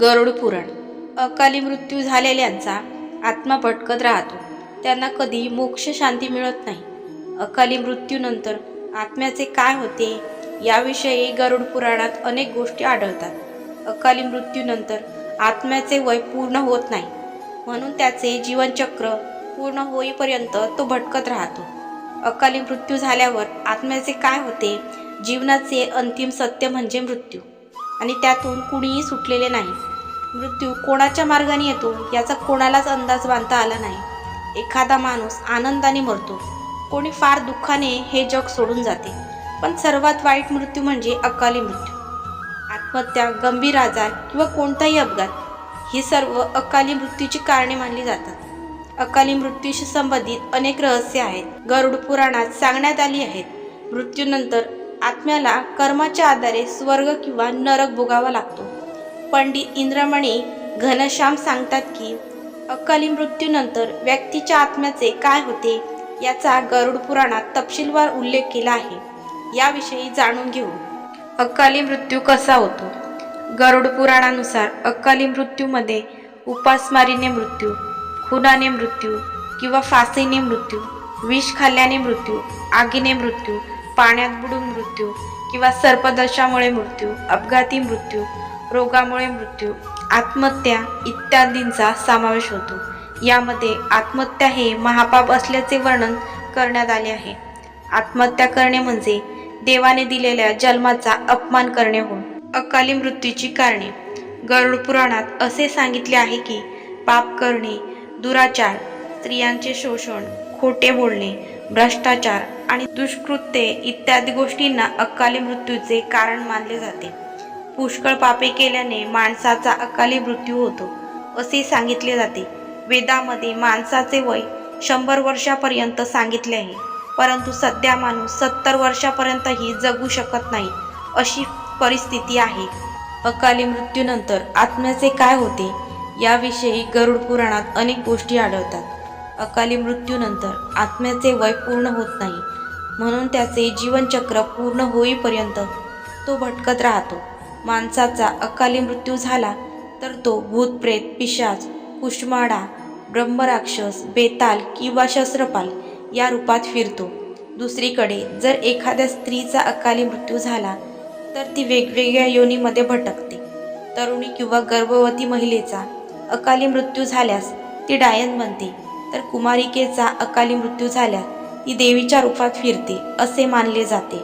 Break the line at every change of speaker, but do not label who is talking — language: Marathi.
गरुड पुराण अकाली मृत्यू झालेल्यांचा आत्मा भटकत राहतो. त्यांना कधी मोक्ष शांती मिळत नाही. अकाली मृत्यूनंतर आत्म्याचे काय होते याविषयी गरुड पुराणात अनेक गोष्टी आढळतात. अकाली मृत्यूनंतर आत्म्याचे वय पूर्ण होत नाही. म्हणून त्याचे जीवनचक्र पूर्ण होईपर्यंत तो भटकत राहतो. अकाली मृत्यू झाल्यावर आत्म्याचे काय होते? जीवनाचे अंतिम सत्य म्हणजे मृत्यू. आणि त्यातून कुणीही सुटलेले नाही. मृत्यू कोणाच्या मार्गाने येतो याचा कोणालाच अंदाज बांधता आला नाही. एखादा माणूस आनंदाने मरतो. कोणी फार दुःखाने हे जग सोडून जाते. पण सर्वात वाईट मृत्यू म्हणजे अकाली मृत्यू. आत्महत्या गंभीर आजार किंवा कोणताही अपघात ही सर्व अकाली मृत्यूची कारणे मानली जातात. अकाली मृत्यूशी संबंधित अनेक रहस्य आहेत. गरुड पुराणात सांगण्यात आली आहेत. मृत्यूनंतर आत्म्याला कर्माच्या आधारे स्वर्ग किंवा नरक भोगावा लागतो. पंडित इंद्रमणी घनश्याम सांगतात की अकाली मृत्यूनंतर व्यक्तीच्या आत्म्याचे काय होते याचा गरुड पुराणात तपशीलवार उल्लेख केला आहे. याविषयी जाणून घेऊ. अकाली मृत्यू कसा होतो? गरुड पुराणानुसार अकाली मृत्यूमध्ये उपासमारीने मृत्यू खुनाने मृत्यू किंवा फासीने मृत्यू विष खाल्ल्याने मृत्यू आगीने मृत्यू पाण्यात बुडून मृत्यू किंवा सर्पदर्शामुळे मृत्यू अपघाती मृत्यू रोगामुळे मृत्यू आत्महत्या इत्यादींचा समावेश होतो. यामध्ये आत्महत्या हे महापाप असल्याचे वर्णन करण्यात आले आहे. आत्महत्या करणे म्हणजे देवाने दिलेल्या जन्माचा अपमान करणे होय. अकाली मृत्यूची कारणे. गरुड पुराणात असे सांगितले आहे की पाप करणे दुराचार स्त्रियांचे शोषण खोटे बोलणे भ्रष्टाचार आणि दुष्कृत्ये इत्यादी गोष्टींना अकाली मृत्यूचे कारण मानले जाते. पुष्कळ पापे केल्याने माणसाचा अकाली मृत्यू होतो असे सांगितले जाते. वेदामध्ये माणसाचे वय शंभर वर्षापर्यंत सांगितले आहे परंतु सध्या माणूस सत्तर वर्षापर्यंतही जगू शकत नाही अशी परिस्थिती आहे. अकाली मृत्यूनंतर आत्म्याचे काय होते? याविषयी गरुड पुराणात अनेक गोष्टी आढळतात. अकाली मृत्यूनंतर आत्म्याचे वय पूर्ण होत नाही. म्हणून त्याचे जीवनचक्र पूर्ण होईपर्यंत तो भटकत राहतो. माणसाचा अकाली मृत्यू झाला तर तो भूतप्रेत पिशाच कुष्माडा ब्रह्मराक्षस बेताल किंवा शस्त्रपाल या रूपात फिरतो. दुसरीकडे जर एखाद्या स्त्रीचा अकाली मृत्यू झाला तर ती वेगवेगळ्या योनीमध्ये भटकते. तरुणी किंवा गर्भवती महिलेचा अकाली मृत्यू झाल्यास ती डायन बनते. तर कुमारिकेचा अकाली मृत्यू झाल्यास ती देवीच्या रूपात फिरते असे मानले जाते.